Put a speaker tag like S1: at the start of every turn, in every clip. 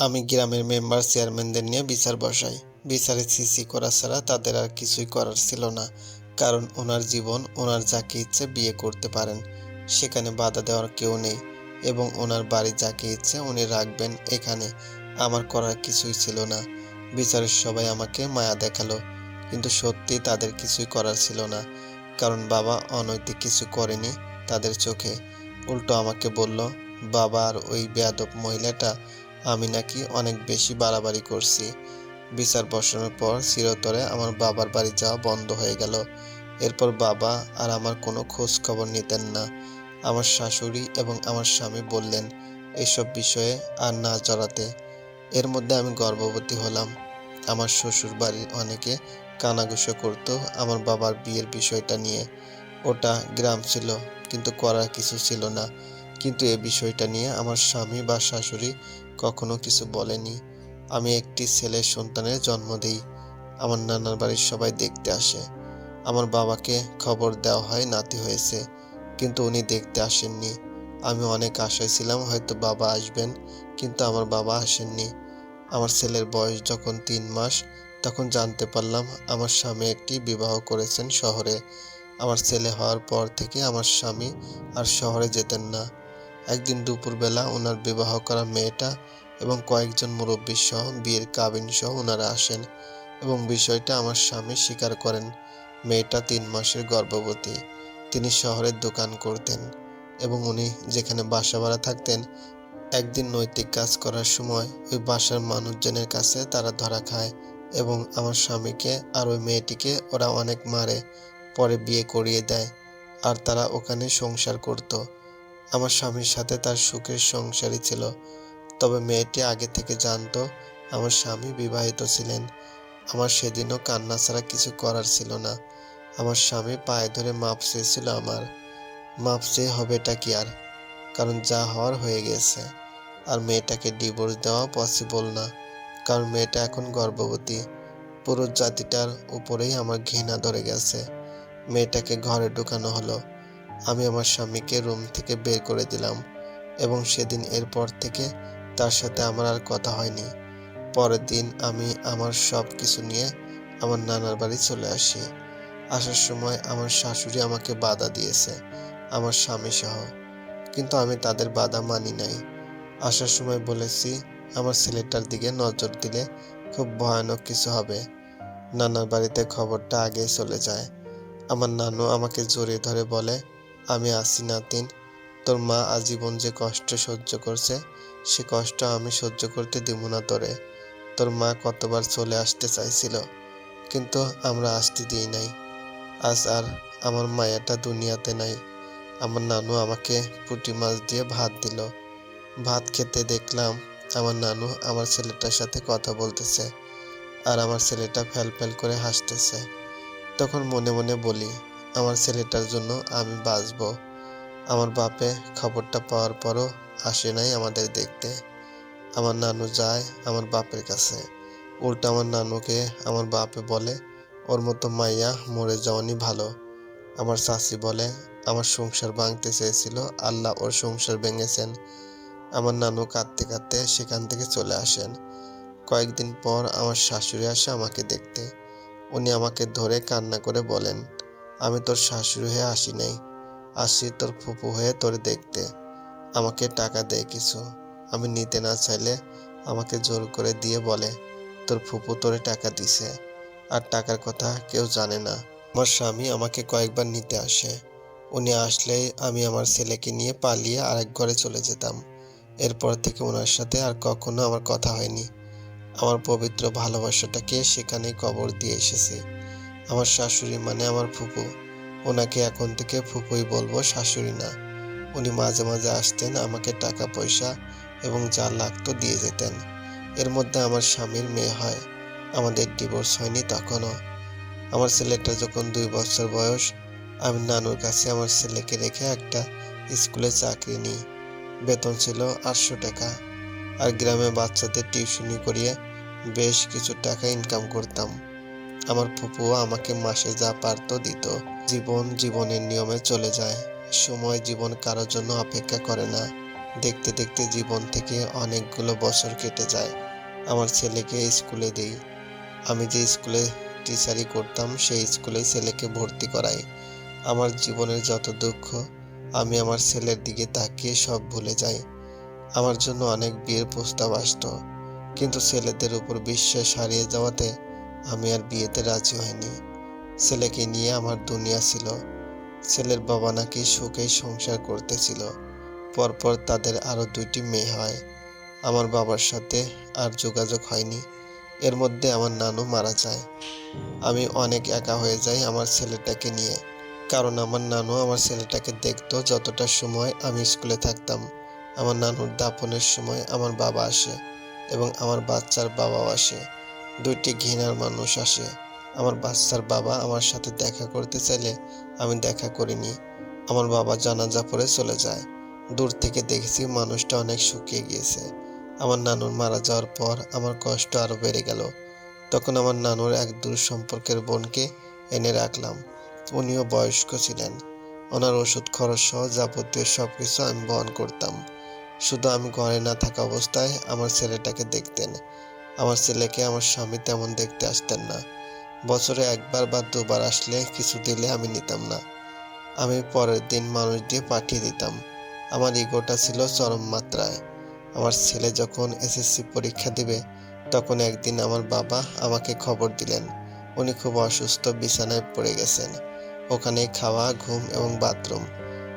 S1: আমি গ্রামের মেম্বার চেয়ারম্যানদের নিয়ে বিচার বসাই। বিচারে সিসি করা ছাড়া তাদের আর কিছুই করার ছিল না, কারণ ওনার জীবন, ওনার যাকে ইচ্ছে বিয়ে করতে পারেন, সেখানে বাধা দেওয়ার কেউ নেই, এবং ওনার বাড়ি যাকে ইচ্ছে উনি রাখবেন এখানে। আমার করার কিছুই ছিল না। বিচারের সবাই আমাকে মায়া দেখাল, কিন্তু সত্যি তাদের কিছুই করার ছিল না, কারণ বাবা অনৈতিক কিছু করেনি তাদের চোখে। উল্টো আমাকে বলল, বাবা আর ওই বেয়াদব মহিলাটা আমি নাকি অনেক বেশি বাড়াবাড়ি করছি। বিচার বসানোর পর চিরতরে আমার বাবার বাড়ি যাওয়া বন্ধ হয়ে গেল। এরপর বাবা আর আমার কোনো খোঁজ খবর নিতেন না। আমার শাশুড়ি এবং আমার স্বামী বললেন, এসব বিষয়ে আর না জড়াতে। এর মধ্যে আমি গর্ভবতী হলাম। আমার শ্বশুর বাড়ির অনেকে কানাঘুষো করতো আমার বাবার বিয়ের বিষয়টা নিয়ে। ওটা গ্রাম ছিল, কিন্তু করার কিছু ছিল না। কিন্তু এ বিষয়টা নিয়ে আমার স্বামী বা শাশুড়ি কখনো কিছু বলেনি। আমি একটি ছেলের সন্তানের জন্ম দিই। আমার নানার বাড়ির সবাই দেখতে আসে। আমার বাবাকে খবর দেওয়া হয় নাতি হয়েছে, কিন্তু উনি দেখতে আসেননি। আমি অনেক আশায় ছিলাম হয়তো বাবা আসবেন, কিন্তু আমার বাবা আসেননি। আমার ছেলের বয়স যখন তিন মাস, তখন জানতে পারলাম আমার স্বামী একটি বিবাহ করেছেন শহরে। আমার ছেলে হওয়ার পর থেকে আমার স্বামী আর শহরে যেতেন না। একদিন দুপুরবেলা ওনার বিবাহ করা মেয়েটা এবং কয়েকজন মুরব্বী সহ বিয়ের কাবিন সহ ওনারা আসেন এবং বিষয়টা আমার স্বামী স্বীকার করেন। মেয়েটা তিন মাসের গর্ভবতী। তিনি শহরের দোকান করতেন এবং উনি যেখানে বাসা ভাড়া থাকতেন, একদিন নৈতিক কাজ করার সময় ওই বাসার মানুষজনের কাছে তারা ধরা খায় এবং আমার স্বামীকে আর ওই মেয়েটিকে ওরা অনেক মারে, পরে বিয়ে করিয়ে দেয়। আর তারা ওখানে সংসার করত। আমার স্বামীর সাথে তার সুখের সংসারই ছিল। তবে মেয়েটি আগে থেকে জানতো, আমার স্বামী বিবাহিত ছিলেন। আমার সেদিনও কান্না ছাড়া কিছু করার ছিল না। আমার স্বামী পায়ে ধরে মাপ চেয়েছিল আমার। মাপ চেয়ে হবেটা কি আর? কারণ যা হওয়ার হয়ে গেছে। আর মেয়েটাকে ডিভোর্স দেওয়া পসিবল না। কারণ মেয়েটা এখন গর্ভবতী। পুরো জাতিটার উপরেই আমার ঘৃণা ধরে গেছে। মেয়েটাকে ঘরে ঢুকানো হলো। আমি আমার স্বামীকে রুম থেকে বের করে দিলাম এবং সেদিন এরপর থেকে তার সাথে আমার আর কথা হয়নি। পরের দিন আমি আমার সব কিছু নিয়ে আমার নানার বাড়ি চলে আসি। আসার সময় আমার শাশুড়ি আমাকে বাধা দিয়েছে, আমার স্বামী সহ। কিন্তু আমি তাদের বাধা মানি নাই। আসার সময় বলেছি, আমার ছেলেটার দিকে নজর দিলে খুব ভয়ানক কিছু হবে। নানার বাড়িতে খবরটা আগেই চলে যায়। আমার নানু আমাকে জড়িয়ে ধরে বলে আমি আসি নাতিন। তোর মা আজীবন যে কষ্ট সহ্য করছে, সে কষ্ট আমি সহ্য করতে দিব না তোরে। তোর মা কতবার চলে আসতে চাইছিল, কিন্তু আমরা আসতে দিই নাই। আজ আর আমার মায়াটা দুনিয়াতে নাই। আমার নানু আমাকে পুঁটি মাছ দিয়ে ভাত দিল। ভাত খেতে দেখলাম আমার নানু আমার ছেলেটার সাথে কথা বলতেছে আর আমার ছেলেটা ফ্যাল ফ্যাল করে হাসতেছে। তখন মনে মনে বলি আমার ছেলেটার জন্য আমি বাঁচব। আমার বাপে খবরটা পাওয়ার পরও আসে নাই আমাদের দেখতে। আমার নানু যায় আমার বাপের কাছে। উল্টা আমার নানুকে আমার বাপে বলে, ওর মতো মাইয়া মরে যাওয়ানি ভালো। আমার চাচি বলে, আমার সংসার ভাঙতে চেয়েছিল, আল্লাহ ওর সংসার ভেঙেছেন। আমার নানু কাঁদতে কাঁদতে সেখান থেকে চলে আসেন। কয়েকদিন পর আমার শাশুড়ি আসে আমাকে দেখতে। উনি আমাকে ধরে কান্না করে বলেন আমি তোর শাশুড়ি হয়ে আসি নাই। আসি তোর ফুপু হয়ে তোর দেখতে। আমাকে টাকা দেয় কিছু। আমি নিতে না চাইলে আমাকে জোর করে দিয়ে বলে, তোর ফুপু তোরে টাকা দিছে। আর টাকার কথা কেউ জানে না। আমার স্বামী আমাকে কয়েকবার নিতে আসে। উনি আসলেই আমি আমার ছেলেকে নিয়ে পালিয়ে আরেক ঘরে চলে যেতাম। এরপর থেকে ওনার সাথে আর কখনো আমার কথা হয়নি। আমার পবিত্র ভালোবাসাটাকে সেখানেই কবর দিয়ে এসেছি। আমার শাশুড়ি মানে আমার ফুপু। ওনাকে এখন থেকে ফুপুই বলব শাশুড়ি না। উনি মাঝে মাঝে আসতেন, আমাকে টাকা, পয়সা এবং যা লাগতো দিয়ে যেতেন। এর মধ্যে আমার স্বামীর মেয়ে হয়। আমাদের ডিভোর্স হয়নি তখনও। আমার ছেলেটা যখন দুই বছর বয়স, আমি নানুর কাছে আমার ছেলেকে রেখে একটা স্কুলে চাকরি নিই। বেতন ছিল আটশো টাকা। আর গ্রামে বাচ্চাদের টিউশনি করিয়ে বেশ কিছু টাকা ইনকাম করতাম। আমার ফুপুও আমাকে মাসে যা পারতো দিত। জীবন জীবনের নিয়মে চলে যায়। সময় জীবন কারোর জন্য অপেক্ষা করে না। দেখতে দেখতে জীবন থেকে অনেকগুলো বছর কেটে যায়। আমার ছেলেকে স্কুলে দেই। আমি যে স্কুলে টিচারি করতাম, সেই স্কুলেই ছেলেকে ভর্তি করাই। আমার জীবনের যত দুঃখ, আমি আমার ছেলের দিকে তাকিয়ে সব ভুলে যাই। আমার জন্য অনেক বিয়ের প্রস্তাব আসতো। কিন্তু ছেলেদের উপর বিশ্বাস হারিয়ে যাওয়াতে আমি আর বিয়েতে রাজি হইনি। ছেলেকে নিয়ে আমার দুনিয়া ছিল। ছেলের বাবা নাকি সুখেই সংসার করতেছিল। পরপর তাদের আরও দুইটি মেয়ে হয়। আমার বাবার সাথে আর যোগাযোগ হয়নি। এর মধ্যে আমার নানু মারা যায়। আমি অনেক একা হয়ে যাই আমার ছেলেটাকে নিয়ে। কারণ আমার নানু আমার ছেলেটাকে দেখতো যতটা সময় আমি স্কুলে থাকতাম। আমার নানুর দাপনের সময় আমার বাবা আসে এবং আমার বাচ্চার বাবাও আসে। দুইটি ঘৃণার মানুষ আসে। আমার বাচ্চার বাবা আমার সাথে দেখা করতে চাইলে আমি দেখা করিনি। আমার বাবা জানাজা পড়ে চলে যায়। দূর থেকে দেখেছি মানুষটা অনেক শুকিয়ে গিয়েছে। আমার নানুর মারা যাওয়ার পর আমার কষ্ট আরও বেড়ে গেল। তখন আমার নানুর এক দূর সম্পর্কের বোনকে এনে রাখলাম। উনিও বয়স্ক ছিলেন। ওনার ওষুধ খরচ সহ যাবতীয় সব কিছু আমি বহন করতাম। শুধু আমি ঘরে না থাকা অবস্থায় আমার ছেলেটাকে দেখতেন। আমার ছেলেকে আমার স্বামী তেমন দেখতে আসতেন না। বছরে একবার বা দুবার আসলে কিছু দিলে আমি নিতাম না। আমি পরের দিন মানুষ দিয়ে পাঠিয়ে দিতাম। আমার ইগোটা ছিল চরম মাত্রায়। আমার ছেলে যখন এসএসসি পরীক্ষা দিবে, তখন একদিন আমার বাবা আমাকে খবর দিলেন। উনি খুব অসুস্থ, বিছানায় পড়ে গেছেন। ওখানে খাওয়া, ঘুম এবং বাথরুম।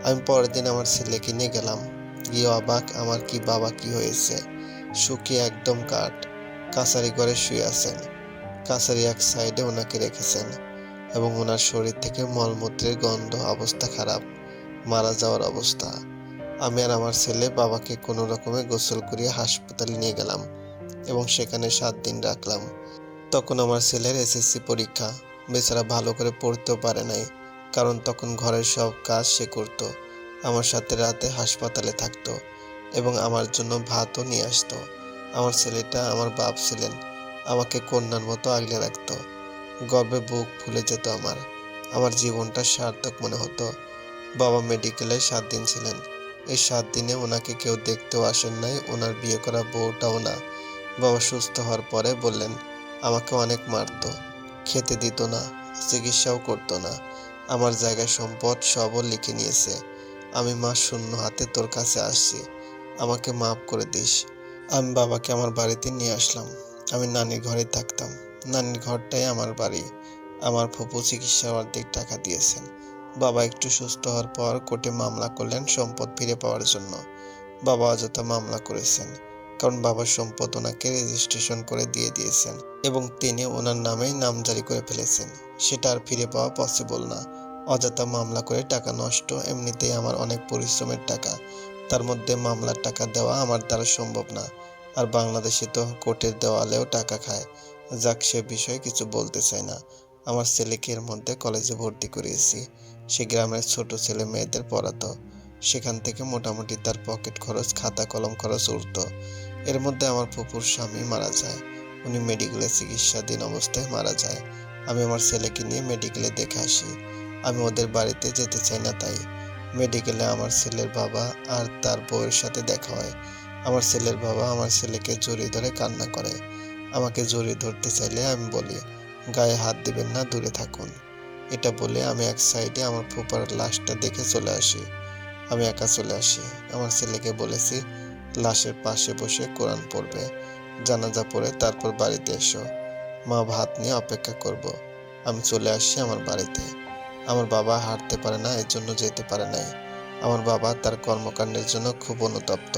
S1: আমি পরের দিন আমার ছেলেকে নিয়ে গেলাম। গিয়ে অবাক, আমার কি বাবা কি হয়েছে? শুকিয়ে একদম কাঠ। কাছারি ঘরে শুয়ে আছেন। কাছারি এক সাইডে ওনাকে রেখেছেন এবং ওনার শরীর থেকে মলমূত্রের গন্ধ, অবস্থা খারাপ, মারা যাওয়ার অবস্থা। আমি আর আমার ছেলে বাবাকে কোনো রকমে গোসল করিয়ে হাসপাতালে নিয়ে গেলাম এবং সেখানে সাত দিন রাখলাম। তখন আমার ছেলের এসএসসি পরীক্ষা। বেচারা ভালো করে পড়তেও পারে নাই, কারণ তখন ঘরের সব কাজ সে করতো, আমার সাথে রাতে হাসপাতালে থাকতো এবং আমার জন্য ভাতও নিয়ে আসতো। আমার ছেলেটা আমার বাপ ছিলেন, আমাকে কন্যার মতো আগলে রাখতো। গর্বে বুক ফুলে যেত আমার। আমার জীবনটা সার্থক মনে হতো। বাবা মেডিকেলে সাত দিন ছিলেন। এই সাত দিনে ওনাকে কেউ দেখতেও আসেন নাই, ওনার বিয়ে করা বউটাও না। বাবা সুস্থ হওয়ার পরে বললেন, আমাকে অনেক মারতো, খেতে দিত না, চিকিৎসাও করতো না। আমার জায়গায় সম্পদ সবও লিখে নিয়েছে। আমি মা শূন্য হাতে তোর কাছে আসছি। আমাকে মাফ করে দিস। আমি বাবাকে আমার বাড়িতে নিয়ে আসলাম। আমি নানির ঘরে থাকতাম। নানির ঘরটাই আমার বাড়ি। আমার ফুপু চিকিৎসার অর্ধেক টাকা দিয়েছেন। বাবা একটু সুস্থ হওয়ার পর কোর্টে মামলা করলেন সম্পদ ফিরে পাওয়ার জন্য। বাবা অযথা মামলা করেছেন, কারণ বাবার সম্পদ ওনাকে রেজিস্ট্রেশন করে দিয়ে দিয়েছেন এবং তিনি ওনার নামেই নামজারি করে ফেলেছেন। সেটা আর ফিরে পাওয়া পসিবল না। অযথা মামলা করে টাকা নষ্ট, এমনিতেই আমার অনেক পরিশ্রমের টাকা। তার মধ্যে মামলার টাকা দেওয়া আমার দ্বারা সম্ভব না। আর বাংলাদেশে তো কোর্টের দেওয়ালেও টাকা খায়। যাক, সে বিষয়ে কিছু বলতে চাই না। আমার ছেলেকে এর মধ্যে কলেজে ভর্তি করিয়েছি। সে গ্রামের ছোট ছেলে মেয়েদের পড়াতো। সেখান থেকে মোটামুটি তার পকেট খরচ, খাতা, কলম খরচ উঠত। এর মধ্যে আমার ফুপুর স্বামী মারা যায়। উনি মেডিকেলে চিকিৎসাধীন অবস্থায় মারা যায়। আমি আমার ছেলেকে নিয়ে মেডিকেলে দেখে আসি। আমি ওদের বাড়িতে যেতে চাই না তাই। মেডিকেলে আমার ছেলের বাবা আর তার বউয়ের সাথে দেখা হয়। আমার ছেলের বাবা আমার ছেলেকে জড়িয়ে ধরে কান্না করে। আমাকে জড়িয়ে ধরতে চাইলে আমি বলি, গায়ে হাত দিবেন না, দূরে থাকুন। এটা বলে আমি এক সাইডে আমার ফুপার লাশটা দেখে চলে আসি। আমি একা চলে আসি। আমার ছেলেকে বলেছি, লাশের পাশে বসে কোরআন পড়বে। জানাজা পড়ে তারপর বাড়িতে এসো। মা ভাত নিয়ে অপেক্ষা করব। আমি চলে আসি আমার বাড়িতে। আমার বাবা হাঁটতে পারে না এর জন্য যেতে পারে নাই। আমার বাবা তার কর্মকাণ্ডের জন্য খুব অনুতপ্ত।